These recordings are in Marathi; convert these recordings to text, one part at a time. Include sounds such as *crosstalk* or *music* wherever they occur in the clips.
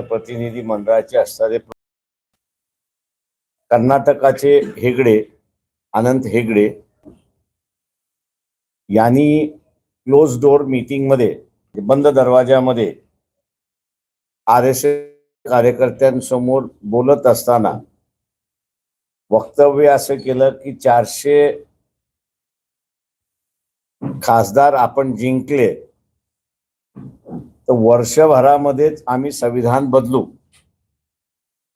प्रतिनिधी मंडळाचे असणारे कर्नाटकाचे हेगडे अनंत हेगडे यांनी क्लोज डोअर मीटिंगमध्ये म्हणजे बंद दरवाजामध्ये आर एस एस कार्यकर्त्यांसमोर बोलत असताना वक्तव्य असं केलं की चारशे खासदार आपण जिंकले. तर वर्षभरामध्येच आम्ही संविधान बदलू.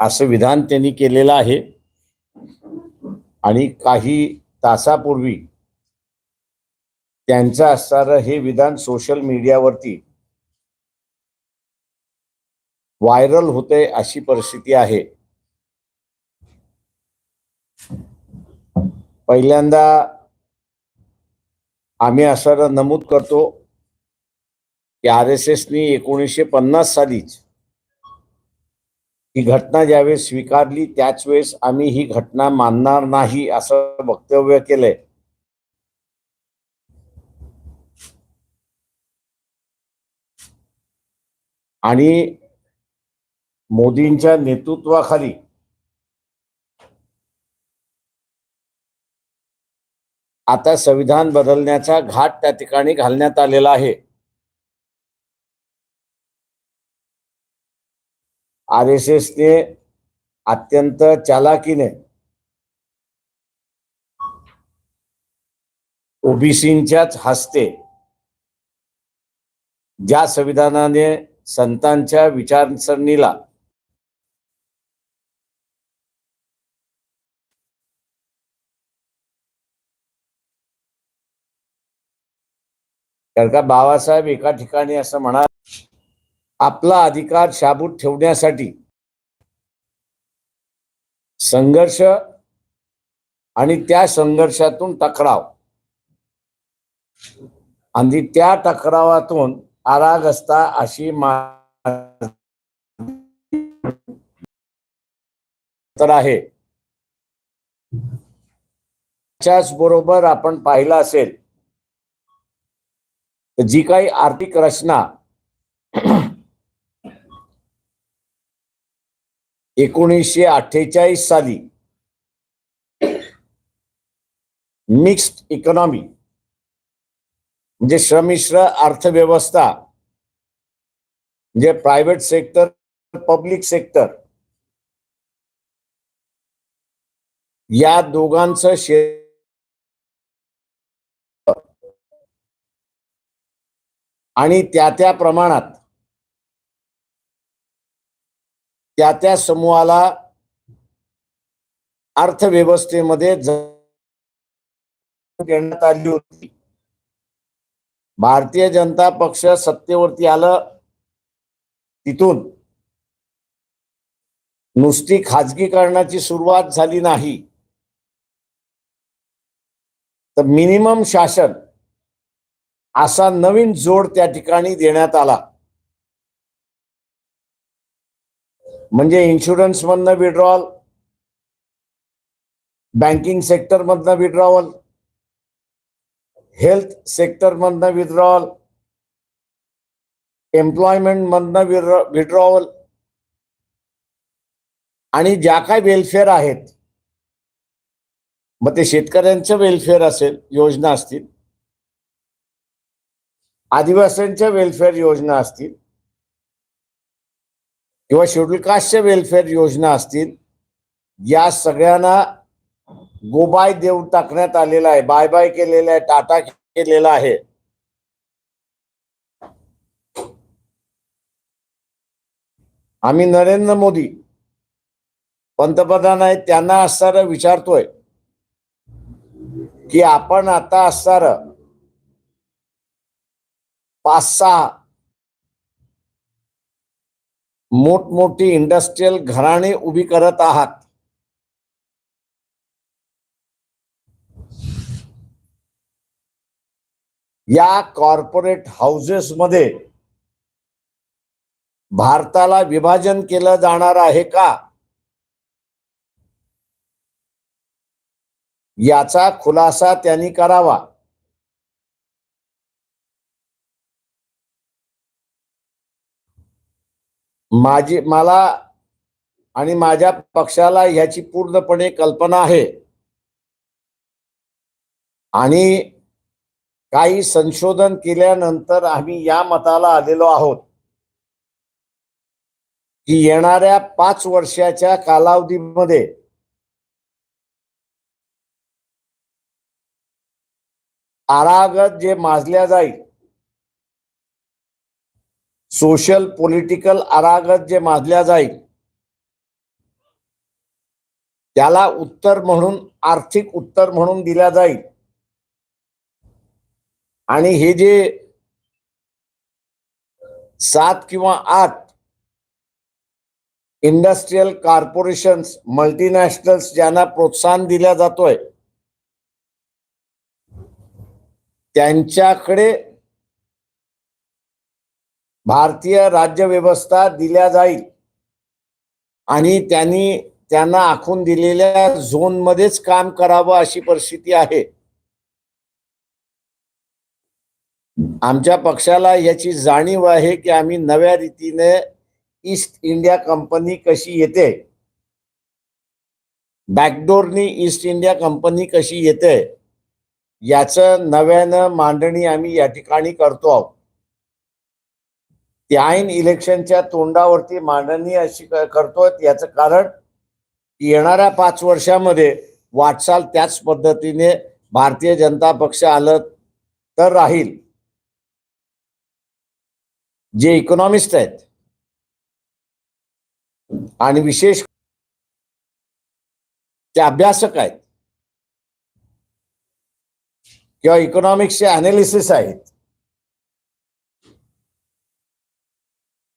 असं विधान त्यांनी केलेलं आहे. आणि काही तासापूर्वी त्यांचं असणारं हे विधान सोशल मीडियावरती व्हायरल होते अशी परिस्थिती आहे. पहिल्यांदा आम्ही असं नमूद करतो की आर एस एसनी एकोणीसशे पन्नास सालीच ही घटना ज्यावेळेस स्वीकारली त्याच वेळेस आम्ही ही घटना मानणार नाही असं वक्तव्य केलंय. आणि मोदींच्या नेतृत्वाखाली आता संविधान बदलण्याचा घाट त्या ठिकाणी घालण्यात आलेला आहे. आर एस एसने अत्यंत चालाकीने ओबीसींच्याच हस्ते ज्या संविधानाने संतांच्या विचारसरणीला कारण का बाबासाहेब एका ठिकाणी असं म्हणा आपला अधिकार शाबूत ठेवण्यासाठी संघर्ष आणि त्या संघर्षातून टकराव. आणि त्या टकरावातून आराग असता अशी तर आहे. त्याच बरोबर आपण पाहिलं असेल जी काही आर्थिक रचना एकोणीसशे अठ्ठेचाळीस साली मिक्स्ड इकॉनॉमी म्हणजे श्रमिश्र अर्थव्यवस्था म्हणजे प्रायव्हेट सेक्टर पब्लिक सेक्टर या दोघांचं शे आणि त्या त्या प्रमाणात त्या त्या समूहाला अर्थव्यवस्थेमध्ये देण्यात आली होती. भारतीय जनता पक्ष सत्तेवरती आलं. तिथून नुसती खाजगीकरणाची सुरुवात झाली नाही. तर मिनिमम शासन असा नवीन जोड त्या ठिकाणी देण्यात आला. म्हणजे इन्शुरन्स मधनं विड्रॉल बँकिंग सेक्टर मधनं विड्रॉवल हेल्थ सेक्टर मधनं विड्रॉवल एम्प्लॉयमेंट मधनं विड्रॉवल आणि ज्या काय वेलफेअर आहेत मग ते शेतकऱ्यांचं वेलफेअर असेल योजना असतील आदिवासींच्या वेलफेअर योजना असतील किंवा शेड्यूल कास्टच्या वेलफेअर योजना असतील या सगळ्यांना गोबाय देऊन टाकण्यात आलेला आहे. बाय बाय केलेला आहे टाटा केलेला आहे. आम्ही नरेंद्र मोदी पंतप्रधान आहेत त्यांना असणार विचारतोय की आपण आता असणार पाच सहा मोठमोठी इंडस्ट्रीयल घराणे उभी करत आहात. या कॉर्पोरेट हाऊसेस मध्ये भारताला विभाजन केलं जाणार आहे का? याचा खुलासा त्यांनी करावा. माझी मला आणि माझ्या पक्षाला ह्याची पूर्णपणे कल्पना आहे. आणि काही संशोधन केल्यानंतर आम्ही या मताला आलेलो आहोत. की येणाऱ्या पाच वर्षाच्या कालावधीमध्ये आरागत जे माजल्या जाईल सोशल पॉलिटिकल आरागत जे माजल्या जाईल त्याला उत्तर म्हणून आर्थिक उत्तर म्हणून दिल्या जाईल. आणि हे जे सात किंवा आठ इंडस्ट्रीयल कॉर्पोरेशन्स मल्टीनॅशनल्स ज्यांना प्रोत्साहन दिल्या जातोय त्यांच्याकडे भारतीय राज्यव्यवस्था दिल्या जाईल. आणि त्यांनी त्यांना आखून दिलेल्या झोनमध्येच काम करावं अशी परिस्थिती आहे. आमच्या पक्षाला याची जाणीव आहे की आम्ही नव्या रीतीने ईस्ट इंडिया कंपनी कशी येते. बॅकडोरनी ईस्ट इंडिया कंपनी कशी येते. याचं नव्यानं मांडणी आम्ही या ठिकाणी करतो आहोत. ती ऐन इलेक्शनच्या तोंडावरती मांडणी अशी करतोय याचं कारण येणाऱ्या पाच वर्षामध्ये वाटचाल त्याच पद्धतीने भारतीय जनता पक्ष आलं तर राहील. जे इकॉनॉमिस्ट आहेत. आणि विशेष ते अभ्यासक आहेत. किंवा इकॉनॉमिक्सचे अनालिसिस आहेत.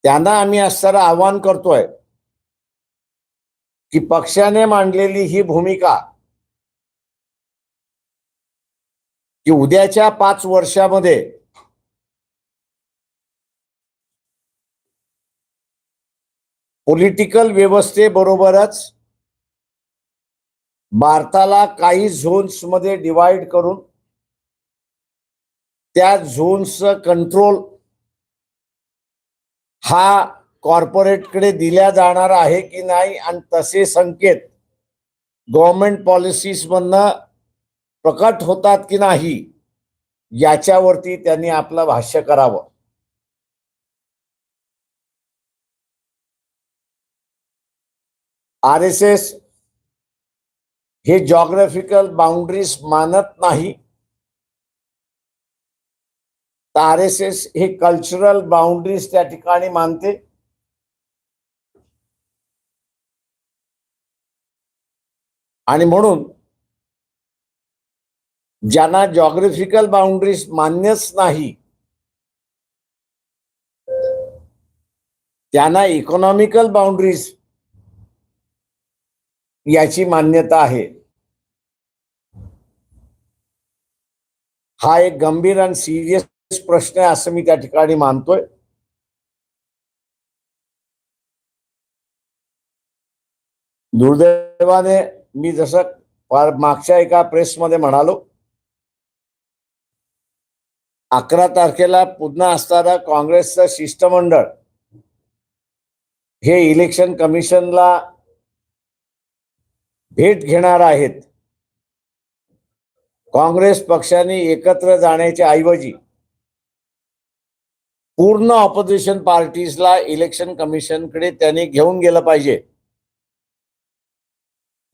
त्यांना आम्ही असणारं आवाहन करतोय की पक्षाने मांडलेली ही भूमिका की उद्याच्या पाच वर्षामध्ये पॉलिटिकल व्यवस्थेबरोबरच भारताला काही झोन्समध्ये डिवाइड करून त्या झोन्सचं कंट्रोल हा कॉर्पोरेटकडे दिल्या जाणार आहे की नाही? आणि तसे संकेत गव्हर्नमेंट पॉलिसीजमधनं प्रकट होतात की नाही याच्यावरती त्यांनी आपलं भाष्य करावं. आर एस एस हे जॉग्राफिकल बाउंड्रीज मानत नाही. तर आर एस एस हे कल्चरल बाउंड्रीज त्या ठिकाणी मानते. आणि म्हणून ज्यांना जॉग्रफिकल बाउंड्रीज मान्यच नाही त्यांना इकॉनॉमिकल बाउंड्रीज याची मान्यता आहे. हा एक गंभीर आणि सिरियस प्रश्न आहे असं मी त्या ठिकाणी मानतोय. दुर्दैवाने मी जसं फार मागच्या एका प्रेसमध्ये म्हणालो अकरा तारखेला पुन्हा असताना काँग्रेसचं शिष्टमंडळ हे इलेक्शन कमिशनला भेट घेणार आहेत. काँग्रेस पक्षाने एकत्र जाण्याच्या ऐवजी पूर्ण ऑपोजिशन पार्टीजला इलेक्शन कमिशनकडे त्यांनी घेऊन गेलं पाहिजे.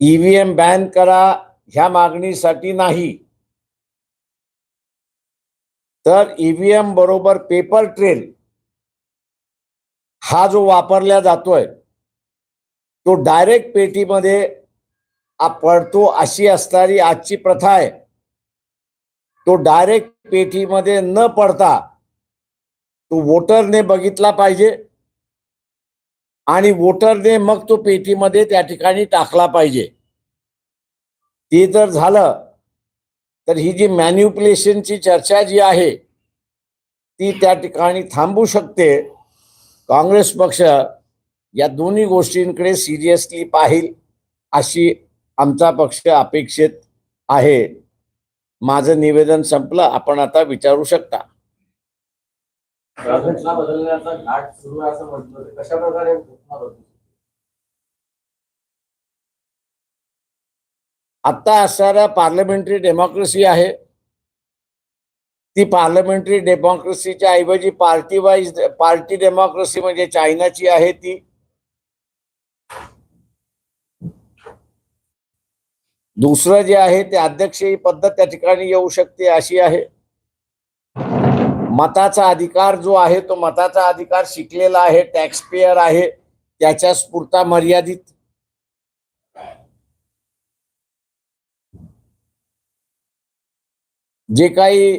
ईव्हीएम बॅन करा ह्या मागणीसाठी नाही. तर ईव्हीएम बरोबर पेपर ट्रेल हा जो वापरला जातोय तो डायरेक्ट पेटीमध्ये पडतो अशी असणारी आजची प्रथा आहे. तो डायरेक्ट पेटीमध्ये न पडता तो वोटरने बघितला पाहिजे. आणि वोटरने मग तो पेटीमध्ये त्या ठिकाणी टाकला पाहिजे. ते जर झालं तर ही जी मॅन्युप्युलेशनची चर्चा जी आहे ती त्या ठिकाणी थांबू शकते. काँग्रेस पक्ष या दोन्ही गोष्टींकडे सिरियसली पाहिल अशी आमचा पक्ष अपेक्षित आहे. माझं निवेदन संपलं. आपण आता विचारू शकता. घटना बदलण्याचा घाट सुरू आहे असं म्हटलं. कशा प्रकारे घटना बदलू आता असणारा पार्लमेंटरी डेमोक्रेसी आहे. ती पार्लमेंटरी डेमोक्रेसीच्या ऐवजी पार्टी वाईज पार्टी डेमोक्रेसी म्हणजे चायनाची आहे ती. दुसरं जे आहे ते अध्यक्षीय पद्धत त्या ठिकाणी येऊ शकते अशी आहे. मताचा अधिकार जो आहे तो मताचा अधिकार शिकलेला आहे टॅक्सपेयर आहे त्याच्या स्फूर्ता मर्यादित. जे काही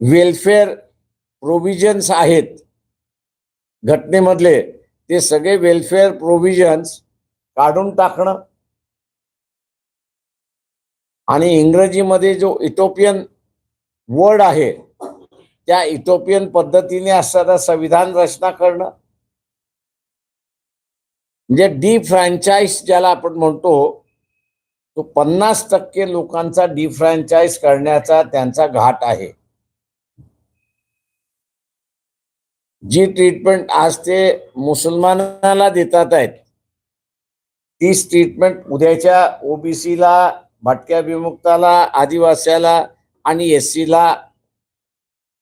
वेलफेअर प्रोव्हिजन्स आहेत घटनेमधले ते सगळे वेलफेअर प्रोव्हिजन्स काढून टाकणं. आणि इंग्रजीमध्ये जो इटोपियन वर्ड आहे. त्या इथोपियन पद्धतीने असताना संविधान रचना करणं. म्हणजे डी फ्रँचाईज ज्याला आपण म्हणतो तो पन्नास टक्के लोकांचा डिफ्रँचाईज करण्याचा त्यांचा घाट आहे. जी ट्रीटमेंट आज ते मुसलमानाला देतात आहेत तीच ट्रीटमेंट उद्याच्या ओबीसीला भटक्या विमुक्ताला आदिवासीला आणि एस ला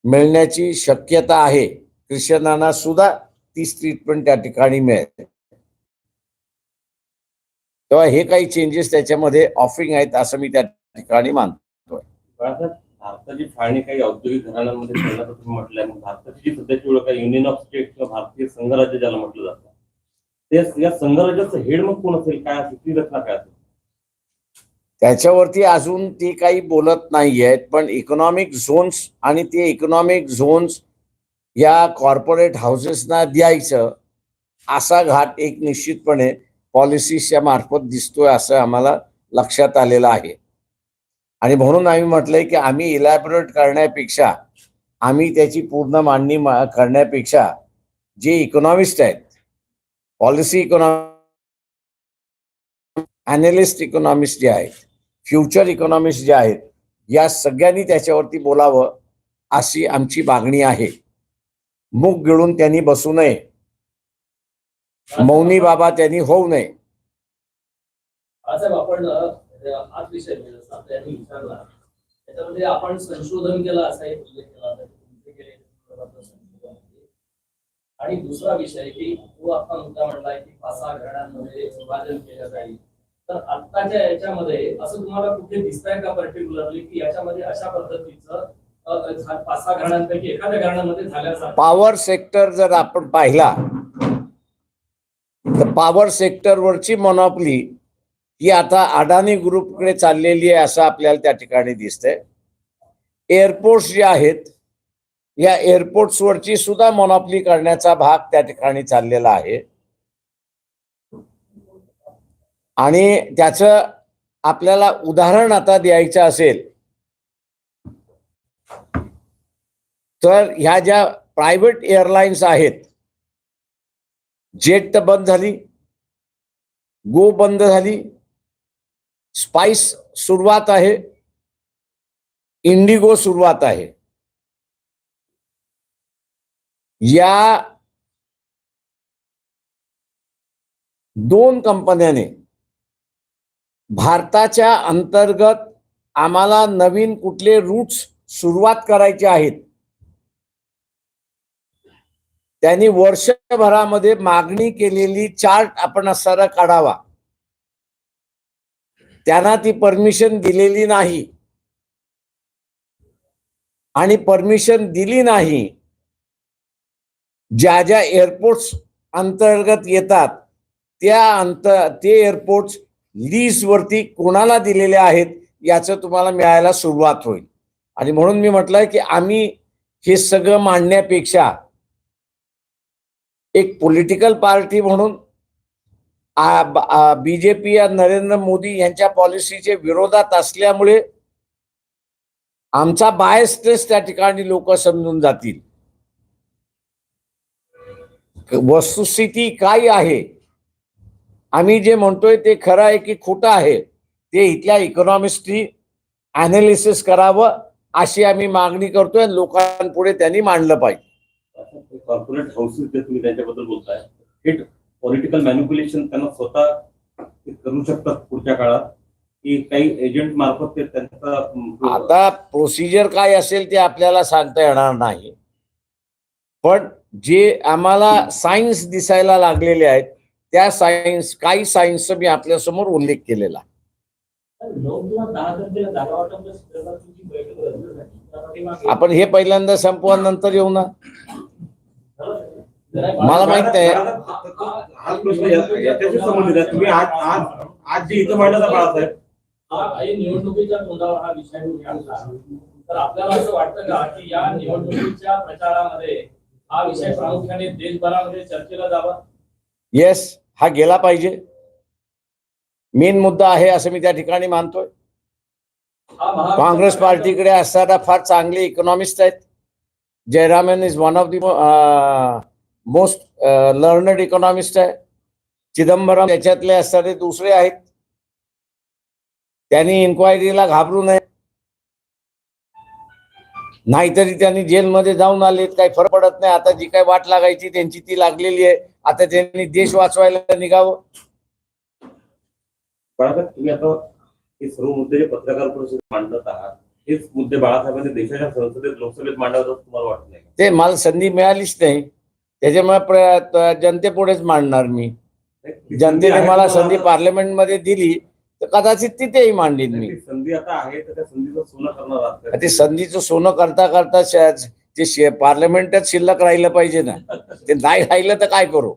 मिळण्याची शक्यता आहे. ख्रिश्चनांना सुद्धा तीच ट्रीटमेंट त्या ठिकाणी मिळेल. तेव्हा हे काही चेंजेस त्याच्यामध्ये ऑफरिंग आहेत असं मी त्या ठिकाणी मानतो भारताची फाळणी काही औद्योगिक घराण्यांमध्ये करण्याचं तुम्ही म्हटलंय. मग भारताची जी सध्याची ओळख आहे. युनियन ऑफ स्टेट किंवा भारतीय संघराज्य ज्याला म्हटलं जातं. ते या संघराज्याचं हेड मग कोण असेल? काय असेल? ती रचना काय असेल? त्याच्यावरती अजून ती काही बोलत नाही आहेत पण इकॉनॉमिक झोन्स आणि ते इकॉनॉमिक झोन्स या कॉर्पोरेट हाऊसेसना द्यायचं असा घाट एक निश्चितपणे पॉलिसीच्या मार्फत दिसतोय असं आम्हाला लक्षात आलेलं आहे. आणि म्हणून आम्ही म्हटलंय की आम्ही इलॅबोरेट करण्यापेक्षा आम्ही त्याची पूर्ण मांडणी मा- करण्यापेक्षा जे इकॉनॉमिस्ट आहेत पॉलिसी इकॉनॉमी अनालिस्ट इकॉनॉमिस्ट जे आहेत फ्युचर इकॉनॉमिस्ट जे आहेत या सगळ्यांनी त्याच्यावरती बोलावं अशी आमची मागणी आहे. मुख गिळून त्यांनी बसू नये. मौनी बाबा त्यांनी होऊ नये. आपण हाच विषय म्हणजे विचारला त्याच्यामध्ये आपण संशोधन केलं असा एक उल्लेख केला आणि दुसरा विषय की तो आता मुद्दा म्हणलाय की पाच सहा घरांमध्ये विभाजन केलं जाईल. तर आत्ताच्या याच्यामध्ये असं तुम्हाला कुठे दिसतंय का पर्टिक्युलरली की याच्यामध्ये अशा पद्धतीचं पाच सहा घराण्यांपैकी एखाद्या घराण्यामध्ये झाल्यासारखं? पॉवर सेक्टर जर आपण पाहिला तर पॉवर सेक्टरवरची मोनॉपली ही आता अडाणी ग्रुपकडे चाललेली आहे असं आपल्याला त्या ठिकाणी दिसतंय. एअरपोर्ट्स जे आहेत या एअरपोर्ट्सवरची सुद्धा मोनॉपली करण्याचा भाग त्या ठिकाणी चाललेला आहे. आणि त्याचं आपल्याला उदाहरण आता द्यायचं असेल तर ह्या ज्या प्रायव्हेट एअरलाईन्स आहेत जेट तर बंद झाली गो बंद झाली स्पाइस सुरुवात आहे इंडिगो सुरुवात आहे. या दोन कंपन्याने भारताच्या अंतर्गत आम्हाला नवीन कुठले रूट्स सुरुवात करायचे आहेत. त्यांनी वर्षभरामध्ये मागणी केलेली चार्ट आपण असणारा काढावा. त्यांना ती परमिशन दिलेली नाही. आणि परमिशन दिली नाही ज्या ज्या एअरपोर्ट्स अंतर्गत येतात त्या अंत ते एअरपोर्ट्स लीज वरती कोणाला दिलेले आहेत याचं तुम्हाला मिळायला सुरुवात होईल. आणि म्हणून मी म्हटलंय की आम्ही हे सगळं मांडण्यापेक्षा एक पॉलिटिकल पार्टी म्हणून बीजेपी या नरेंद्र मोदी यांच्या पॉलिसीचे विरोधात असल्यामुळे आमचा बायस्टेस त्या ठिकाणी लोक समजून जातील. वस्तुस्थिती काय आहे? आम्ही जे म्हणतोय ते खरं आहे की खोटं आहे ते इथल्या इकॉनॉमिस्टनी अनालिसिस करावं अशी आम्ही मागणी करतोय लोकांपुढे त्यांनी मांडलं पाहिजे. कॉर्पोरेट हाऊसेस जे तुम्ही त्यांच्याबद्दल बोलताय थेट पॉलिटिकल मॅन्युप्युलेशन त्यांना स्वतः करू शकतात पुढच्या काळात. की काही एजंट मार्फत ते त्यांचा आता प्रोसिजर काय असेल ते आपल्याला सांगता येणार नाही. पण जे आम्हाला सायन्स दिसायला लागलेले आहेत त्या सायन्स काही सायन्सचा मी आपल्यासमोर उल्लेख केलेला. आपण हे पहिल्यांदा संपवा नंतर येऊ ना. मला माहीत आहे. प्रश्न या- याच्याशी संबंधित आहे तुम्ही आज आज आज जे इथं मांडला बाळासाहेब काही निवडणुकीच्या तोंडावर हा विषय तुम्ही आणला तर आपल्याला असं वाटतं का की या निवडणुकीच्या प्रचारामध्ये हा विषय प्रामुख्याने देशभरामध्ये चर्चेला जावा. येस हा गेला पाहिजे. मेन मुद्दा आहे असं मी त्या ठिकाणी मानतोय. काँग्रेस पार्टीकडे असताना फार चांगले इकॉनॉमिस्ट आहेत. Jayaraman is one of the most learned economist आहे. चिदंबरम त्याच्यातले असणारे दुसरे आहेत. त्यांनी इन्क्वायरीला घाबरू नये. नाहीतरी त्यांनी जेलमध्ये जाऊन आलेत काही फरक पडत नाही. आता जी काही वाट लागायची त्यांची ती लागलेली आहे. आता त्यांनी देश वाचवायला निघावं. बाळासाहेब तुम्ही आता हे सर्व मुद्दे जे पत्रकार परिषदेत मांडत आहात हेच मुद्दे बाळासाहेबांनी देशाच्या संसदेत लोकसभेत मांडावं असं तुम्हाला वाटत नाही का? ते मला संधी मिळालीच नाही. त्याच्यामुळे जनतेपुढेच मांडणार मी. जनतेने मला तुम्हाला संधी पार्लमेंटमध्ये दिली. तर कदाचित तिथेही मांडीन मी. ती संधी आता आहे तर त्या संधीचं सोनं करणार आहात का? ते संधीचं सोनं करता करता श- ते पार्लमेंटच शिल्लक राहिलं पाहिजे ना. ते नाही राहिलं तर काय करू?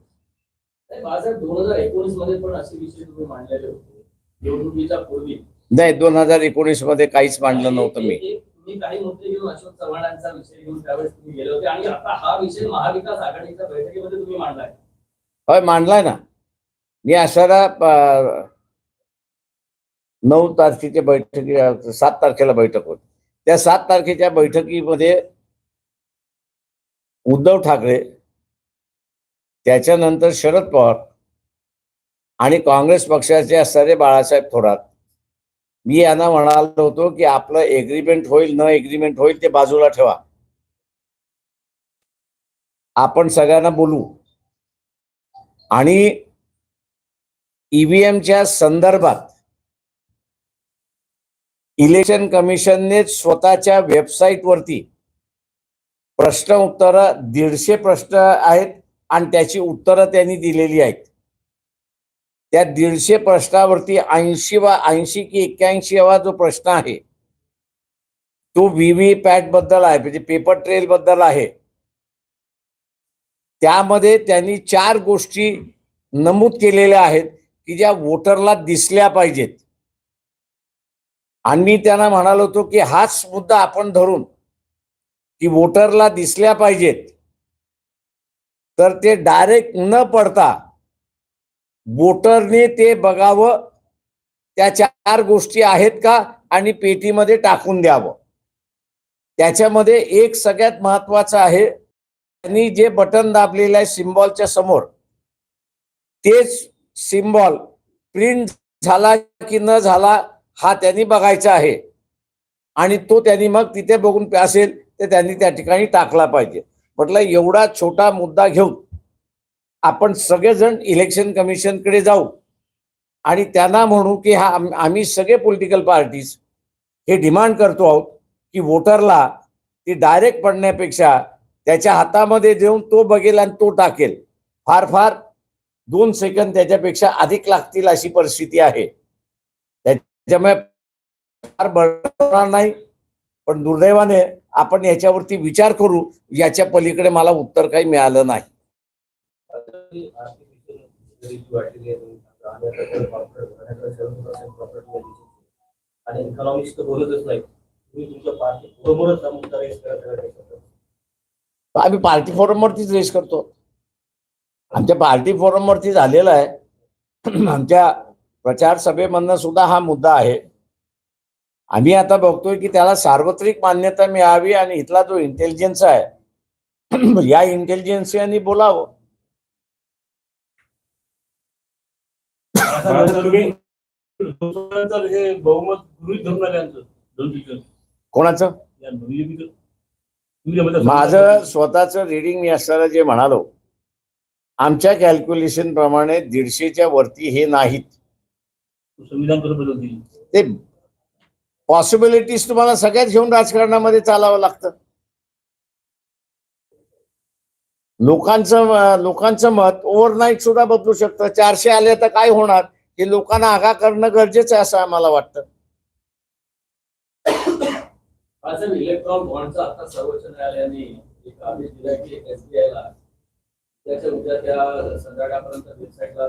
बाळासाहेब दोन हजार एकोणीसमध्ये पण असे विषय तुम्ही मांडलेले होते. निवडणुकीच्या पूर्वी. नाही दोन हजार एकोणीसमध्ये काहीच मांडलं नव्हतं मी. एक- एक- मी काही मुद्दे घेऊन अशोक चव्हाणांचा विषय घेऊन त्यावेळेस तुम्ही गेले होते. आणि आता हा विषय महाविकास आघाडीच्या बैठकीमध्ये तुम्ही मांडलाय होय मांडलाय ना. मी असारा प- नऊ तारखेच्या बैठकी सात तारखेला बैठक होती. त्या सात तारखेच्या बैठकीमध्ये उद्धव ठाकरे त्याच्यानंतर शरद पवार आणि काँग्रेस पक्षाचे असणारे बाळासाहेब थोरात. मी यांना म्हणालो होतो की आपलं एग्रीमेंट होईल न एग्रीमेंट होईल ते बाजूला ठेवा. आपण सगळ्यांना बोलू. आणि ईव्हीएमच्या संदर्भात इलेक्शन कमिशनने स्वतःच्या वेबसाईटवरती प्रश्न उत्तरं दीडशे प्रश्न आहेत आणि त्याची उत्तरं त्यांनी दिलेली आहेत. त्या दीडशे प्रश्नावरती ऐंशी वा ऐंशी की एक्क्याऐंशीवा जो प्रश्न आहे तो व्हीव्ही पॅटबद्दल आहे म्हणजे पेपर ट्रेल बद्दल आहे. त्यामध्ये त्यांनी चार गोष्टी नमूद केलेल्या आहेत की ज्या वोटरला दिसल्या पाहिजेत. आणि मी त्यांना म्हणालो होतो की हाच मुद्दा आपण धरून की वोटरला दिसल्या पाहिजेत. तर ते डायरेक्ट न पडता वोटरने ते बघावं. त्या चार गोष्टी आहेत का? आणि पेटीमध्ये टाकून द्यावं. त्याच्यामध्ये एक सगळ्यात महत्वाचं आहे त्यांनी जे बटन दाबलेलं आहे सिम्बॉलच्या समोर तेच सिम्बॉल प्रिंट झाला की न झाला हा त्यांनी बघायचा आहे. आणि तो त्यांनी मग तिथे बघून असेल तर त्यांनी त्या ठिकाणी टाकला पाहिजे. म्हटलं एवढा छोटा मुद्दा घेऊन आपण सगळेजण इलेक्शन कमिशनकडे जाऊ. आणि त्यांना म्हणू की हा आम्ही सगळे पॉलिटिकल पार्टीज हे डिमांड करतो आहोत की वोटरला ती डायरेक्ट पडण्यापेक्षा त्याच्या हातामध्ये देऊन तो बघेल आणि तो टाकेल. फार फार दोन सेकंद त्याच्यापेक्षा अधिक लागतील अशी परिस्थिती आहे. फार बळणार नाही. पण दुर्दैवाने आपण याच्यावरती विचार करू याच्या पलीकडे मला उत्तर काही मिळालं नाही. आणि इकॉनॉमिक्स तर बोलतच. आम्ही पार्टी फोरमवरतीच रेस करतो. आमच्या पार्टी फोरमवरती झालेला आहे. आमच्या प्रचार सभेमधनं सुद्धा हा मुद्दा आहे. आम्ही आता बघतोय की त्याला सार्वत्रिक मान्यता मिळावी आणि इथला जो इंटेलिजन्स आहे *clears throat* या इंटेलिजन्सियानी बोलावं. हे. कोणाचं? माझं स्वतःच रिडिंग मी असताना जे म्हणालो आमच्या कॅल्क्युलेशन प्रमाणे दीडशेच्या वरती हे नाहीत. संविधान कसं बदलतील ते पॉसिबिलिटीज तुम्हाला सगळ्यात घेऊन राजकारणामध्ये चालावं लागतं. लोकांचं लोकांचं मत ओव्हरनाईट सुद्धा बदलू शकतं. चारशे आले तर काय होणार? हे लोकांना आगा करणं गरजेचं आहे असं आम्हाला वाटतं. इलेक्ट्रॉन बॉन्डचा आता सर्वोच्च न्यायालयाने एक आदेश दिला की एसबीआय ला त्याच्या उद्या त्या संध्याकाळपर्यंत वेबसाईटला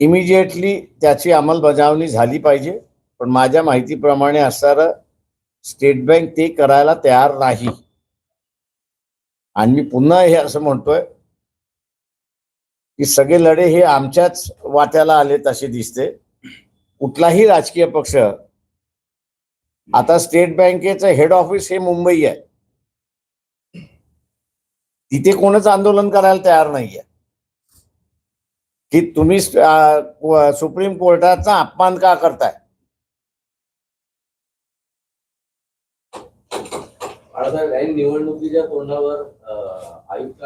इमिजिएटली त्याची अंमलबजावणी झाली पाहिजे पण माझ्या माहितीप्रमाणे असणारं स्टेट बँक ते करायला तयार नाही. आणि मी पुन्हा हे असं म्हणतोय की सगळे लढे हे आमच्याच वाट्याला आलेत असे दिसते. कुठलाही राजकीय पक्ष आता स्टेट बँकेचं हेड ऑफिस हे मुंबई आहे. तिथे कोणच आंदोलन करायला तयार नाहीये. की तुम्ही सुप्रीम कोर्टाचा अपमान का करताय? निवडणुकीच्या तोंडावर आयुक्त